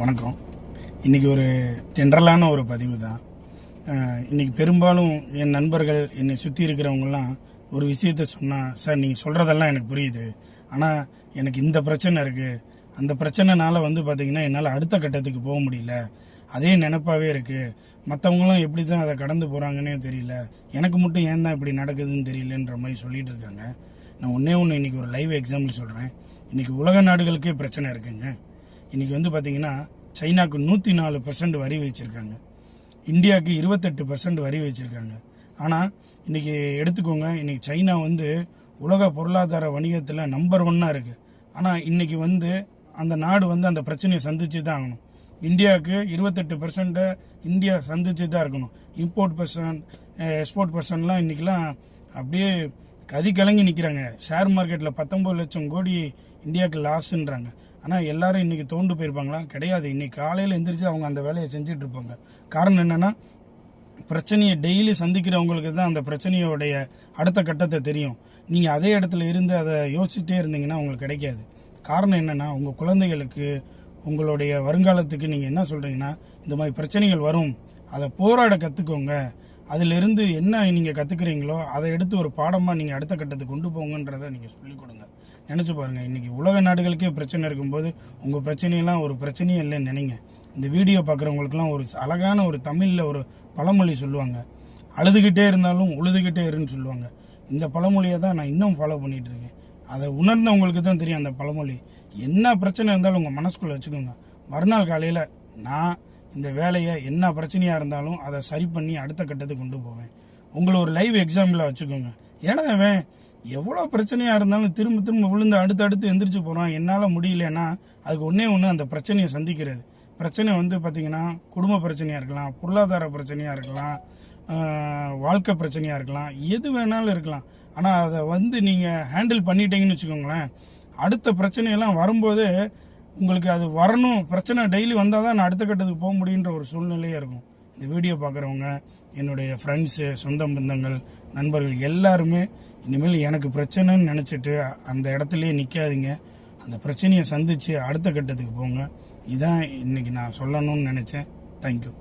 வணக்கம். இன்றைக்கி ஒரு ஜென்ரலான ஒரு பதிவு தான் இன்றைக்கி பெரும்பாலும் என் நண்பர்கள் என்னை சுற்றி இருக்கிறவங்கலாம் ஒரு விஷயத்த சொன்னால் சார் நீங்கள் சொல்கிறதெல்லாம் எனக்கு புரியுது. ஆனால் எனக்கு இந்த பிரச்சனை இருக்குது அந்த பிரச்சனைனால வந்து பார்த்திங்கன்னா என்னால் அடுத்த கட்டத்துக்கு போக முடியல. அதே நினப்பாகவே இருக்குது மற்றவங்களும் எப்படி தான் அதை கடந்து போகிறாங்கன்னே தெரியல. எனக்கு மட்டும் ஏன் தான் இப்படி நடக்குதுன்னு தெரியலன்ற மாதிரி சொல்லிட்டு இருக்காங்க. நான் ஒன்றே ஒன்று இன்றைக்கி ஒரு லைவ் எக்ஸாம்பிள் சொல்கிறேன் இன்றைக்கி உலக நாடுகளுக்கே பிரச்சனை இருக்குங்க. இன்றைக்கி வந்து பார்த்தீங்கன்னா சைனாவுக்கு நூற்றி நாலு பர்சன்ட் வரி வச்சுருக்காங்க. இந்தியாவுக்கு இருபத்தெட்டு பர்சன்ட் வரி வச்சுருக்காங்க. ஆனால் இன்றைக்கி எடுத்துக்கோங்க இன்னைக்கு சைனா வந்து உலக பொருளாதார வணிகத்தில் நம்பர் ஒன்னாக இருக்குது ஆனால் இன்றைக்கி வந்து அந்த நாடு வந்து அந்த பிரச்சனையை சந்திச்சு தான் ஆகணும். இந்தியாவுக்கு இருபத்தெட்டு பர்சன்ட் இந்தியா சந்திச்சு தான் இருக்கணும். இம்போர்ட் பர்சன்ட் எக்ஸ்போர்ட் பர்சன்ட்லாம் இன்றைக்கெலாம் அப்படியே கதி கலங்கி நிற்கிறாங்க ஷேர் மார்க்கெட்டில் பத்தொம்பது லட்சம் கோடி இந்தியாவுக்கு லாஸ்ன்றாங்க ஆனால் எல்லாரும் இன்றைக்கி தோண்டு போயிருப்பாங்களா? கிடையாது. இன்றைக்கி காலையில் எந்திரிச்சு அவங்க அந்த வேலையை செஞ்சுட்டு இருப்பாங்க. காரணம் என்னென்னா பிரச்சனையை டெய்லி சந்திக்கிறவங்களுக்கு தான் அந்த பிரச்சனையோடைய அடுத்த கட்டத்தை தெரியும். நீங்கள் அதே இடத்துல இருந்து அதை யோசிச்சுட்டே இருந்தீங்கன்னா உங்களுக்கு கிடைக்காது. காரணம் என்னன்னா உங்கள் குழந்தைகளுக்கு உங்களுடைய வருங்காலத்துக்கு நீங்கள் என்ன சொல்கிறீங்கன்னா இந்த மாதிரி பிரச்சனைகள் வரும். அதை போராட கற்றுக்கோங்க அதிலிருந்து என்ன நீங்கள் கற்றுக்குறீங்களோ அதை எடுத்து ஒரு பாடமாக நீங்கள் அடுத்த கட்டத்துக்கு கொண்டு போங்கன்றதை நீங்கள் சொல்லிக் கொடுங்க. நினச்சி பாருங்கள் இன்றைக்கி உலக நாடுகளுக்கே பிரச்சனை இருக்கும்போது உங்கள் பிரச்சனையெல்லாம் ஒரு பிரச்சனையே இல்லைன்னு நினைங்க. இந்த வீடியோ பார்க்குறவங்களுக்குலாம் ஒரு அழகான ஒரு தமிழில் ஒரு பழமொழி சொல்லுவாங்க. அழுதுகிட்டே இருந்தாலும் உழுதுகிட்டே இருன்னு சொல்லுவாங்க. இந்த பழமொழியை தான் நான் இன்னும் ஃபாலோ பண்ணிகிட்டு இருக்கேன். அதை உணர்ந்தவங்களுக்கு தான் தெரியும் அந்த பழமொழி. என்ன பிரச்சனை இருந்தாலும் உங்கள் மனசுக்குள்ளே வச்சுக்கோங்க. மறுநாள் காலையில் நான் இந்த வேலையை என்ன பிரச்சனையாக இருந்தாலும் அதை சரி பண்ணி அடுத்த கட்டத்துக்கு கொண்டு போவேன். உங்களை ஒரு லைவ் எக்ஸாம்பிளாக வச்சுக்கோங்க. ஏன்னா அவன் எவ்வளோ பிரச்சனையாக இருந்தாலும் திரும்ப திரும்ப விழுந்து அடுத்து அடுத்து எந்திரிச்சு போகிறான் என்னால் முடியலன்னா அதுக்கு ஒன்றே ஒன்று அந்த பிரச்சனையை சந்திக்கிறது. பிரச்சனை வந்து பார்த்திங்கன்னா குடும்ப பிரச்சனையாக இருக்கலாம் பொருளாதார பிரச்சனையாக இருக்கலாம் வாழ்க்கை பிரச்சனையாக இருக்கலாம் எது வேணாலும் இருக்கலாம். ஆனால் அதை வந்து நீங்கள் ஹேண்டில் பண்ணிட்டீங்கன்னு வச்சுக்கோங்களேன். அடுத்த பிரச்சனையெல்லாம் வரும்போது உங்களுக்கு அது வரணும் பிரச்சனை டெய்லி வந்தால் தான் நான் அடுத்த கட்டத்துக்கு போக முடியுன்ற ஒரு சூழ்நிலையாக இருக்கும். இந்த வீடியோ பார்க்குறவங்க என்னுடைய ஃப்ரெண்ட்ஸு சொந்த பந்தங்கள் நண்பர்கள் எல்லாருமே இனிமேல் எனக்கு பிரச்சனைன்னு நினச்சிட்டு அந்த இடத்துலையே நிற்காதீங்க அந்த பிரச்சனையை சந்தித்து அடுத்த கட்டத்துக்கு போங்க. இதான் இன்றைக்கி நான் சொல்லணும்னு நினச்சேன். தேங்க்யூ